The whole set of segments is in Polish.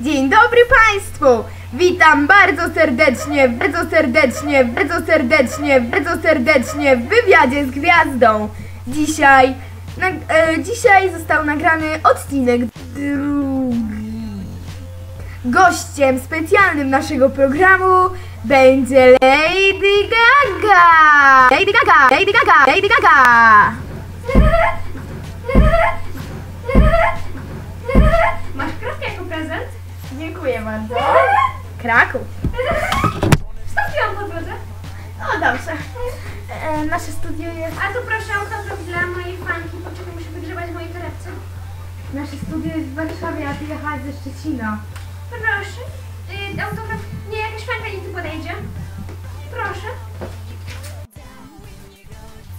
Dzień dobry Państwu! Witam bardzo serdecznie, bardzo serdecznie, bardzo serdecznie, bardzo serdecznie w wywiadzie z gwiazdą. Dzisiaj, nag, e, dzisiaj został nagrany odcinek drugi. Gościem specjalnym naszego programu będzie Lady Gaga! Lady Gaga! Lady Gaga! Lady Gaga! Kraków. Wstąpiłam po drodze. O, dobrze. E, nasze studio jest... A tu proszę autograf dla mojej fanki. Poczekaj, muszę wygrzewać w mojej torebce. Nasze studio jest w Warszawie, a ty jechałaś ze Szczecina. Proszę. Y, autograf. Nie, jakaś fanka nie tu podejdzie. Proszę.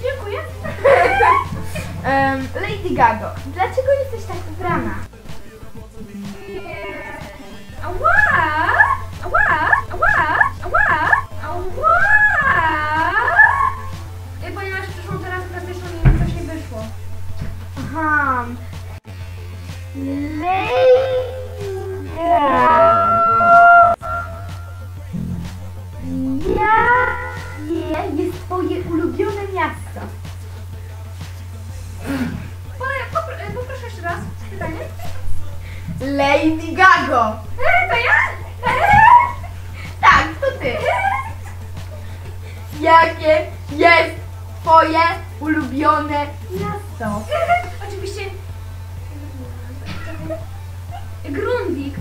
Dziękuję. Em, Lady Gago, dlaczego jesteś tak ubrana? Lady Jakie jest twoje ulubione miasto? Po- popr- y, Poproszę jeszcze raz pytanie. Lady Gago! E, To ja? Tak, to ty. Jakie jest twoje ulubione miasto? Oczywiście Grundig,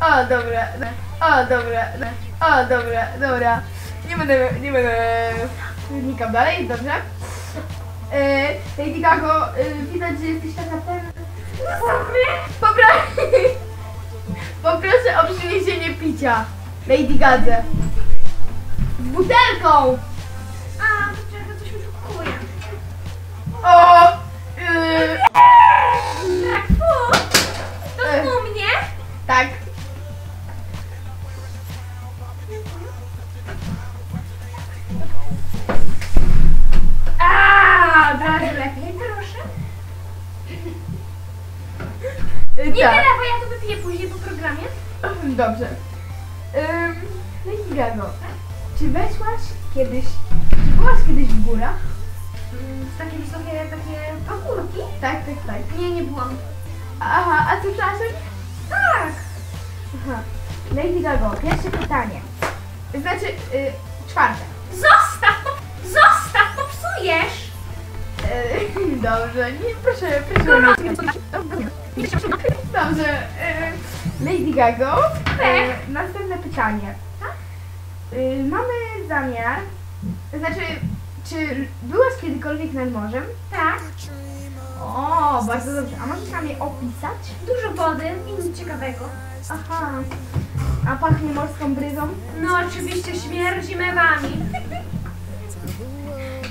O, dobra, o, dobra, o, dobra, dobra. Nie będę, nie będę wnikał dalej, dobrze? E, Lady Gago, e, widać, że jesteś taka ten... Popra- Poproszę o przyniesienie picia. Lady Gadze. Z butelką! Y, Nie tak. wylewaj, ja to wypiję później po programie. Dobrze. Um, Lady Gago, czy weszłaś kiedyś, czy byłaś kiedyś w górach? Mm, Takie wysokie, takie pagórki? Tak, tak, tak. Nie, nie byłam. Aha, a co czasem? Tak. Aha. Lady Gago, pierwsze pytanie. Znaczy, y, czwarte. Zostaw, zostaw, popsujesz. Dobrze, nie, proszę, proszę. Dobrze. Y, Lady Gago, y, następne pytanie. Y, mamy zamiar, znaczy, czy byłaś kiedykolwiek nad morzem? Tak. O, bardzo dobrze. A możesz nam je opisać? Dużo wody i nic ciekawego. Aha. A pachnie morską bryzą? No oczywiście śmierdzi mewami.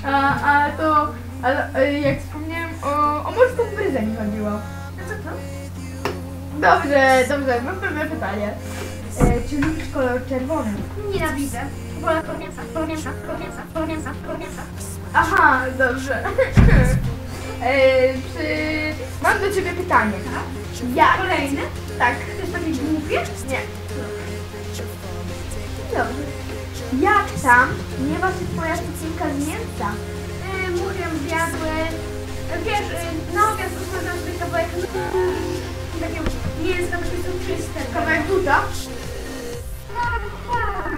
A, a to, ale e, jak wspomniałem, o, o morską bryzę mi chodziło. Co to? Dobrze, dobrze, mam pewne pytanie. E, czy lubisz kolor czerwony? Nienawidzę. Wolę kolor mięsa, kolor mięsa, kolor mięsa, kolor mięsa, kolor mięsa. Aha, dobrze. e, czy... Mam do ciebie pytanie. Jak? Kolejny? Tak. Chcesz takie głupie? Nie. Dobrze. Jak tam miewa się twoja cucinka z mięsa? Zjadły. Wiesz, na obiad usmażam sobie kawałek mm, takie mięska, takie są czyste. Kawałek buta? Tak, tak.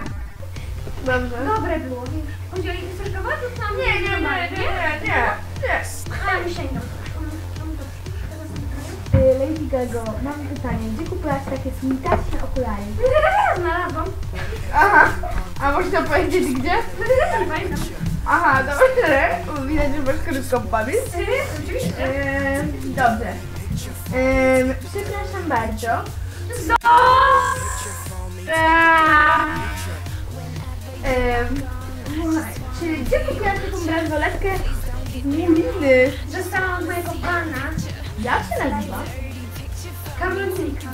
Dobrze. Dobre było, wiesz. Powiedzieli, chcesz kawałek? No, Nie, nie, nie, nie, nie, nie. nie. A, mi sięgam. Y, Lady Gago, mam pytanie. Gdzie kupiłaś takie smitaczne okulary? Znalazłam. Aha. A można powiedzieć gdzie? Nie pamiętam. Aha, dobrze. Widać, że masz krótką pamięć. Yy, Oczywiście. Eee, dobrze. Eee, przepraszam bardzo. Eee, czy gdzie kupiłaś taką bransoletkę? Muliny. Dostałam od mojego pana Jak się nazywa? Karolinka.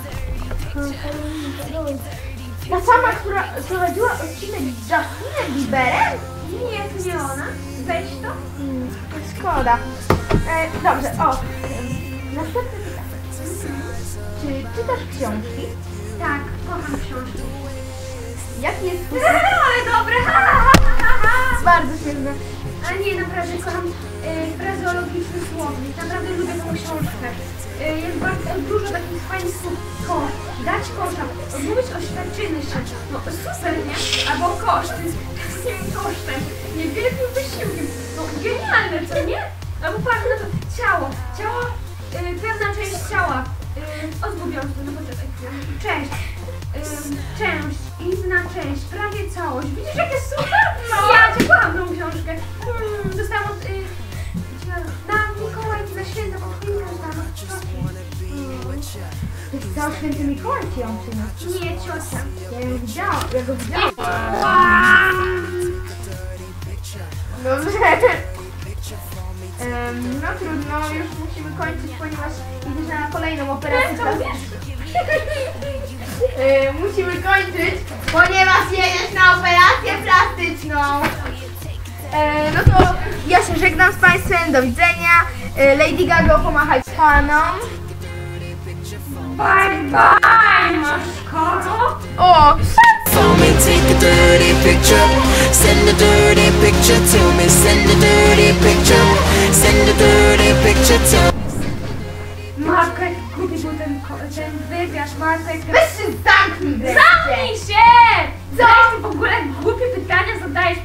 Ta sama, która prowadziła odcinek z Justinem Bieberem? Nie, to nie ona. Weź to. Hmm, szkoda. E, dobrze, o. Następne pytanie. Czy czytasz książki? Tak, kocham książki. Jaki jest twój... Ale dobre! Ha, ha, ha, ha, ha. Bardzo świetne. A nie, naprawdę kocham y, frazeologiczny słownik. Naprawdę lubię tą książkę. Y, jest bardzo dużo takich fajnych słów. Kosz, dać kosza, odmówić oświadczyny się. No super, nie? Albo koszt, to jest takim kosztem, niewielkim wysiłkiem. No genialne, co nie? Albo patrz na to, ciało, ciało, y, pewna część ciała. Y, o zgubiążku, no poczekaj chwilę. Część. Część, inna część, prawie całość. Widzisz, jakie super? No. Ja cię kocham książkę. Hmm, dostałam od... Y, na Mikołajki, na święto od Choinka dostałam od cały święty Mikołaj ci ją przyniósł. Nie, ciocia. Ja ją widziałam, ja go widziałam. Dobrze. Em, no trudno, już musimy kończyć, ponieważ idziesz na kolejną operację E, musimy kończyć, ponieważ jedziesz na operację plastyczną. E, no to ja się żegnam z Państwem, do widzenia. E, Lady Gaga pomachać panom. Bye, bye, maszkaro. O, me, take a dirty picture. Send a dirty picture to me. Send a dirty picture. Ten, jak... weź się zamknij wreszcie. Zamknij się! Co? Ty w ogóle głupie pytania zadajesz.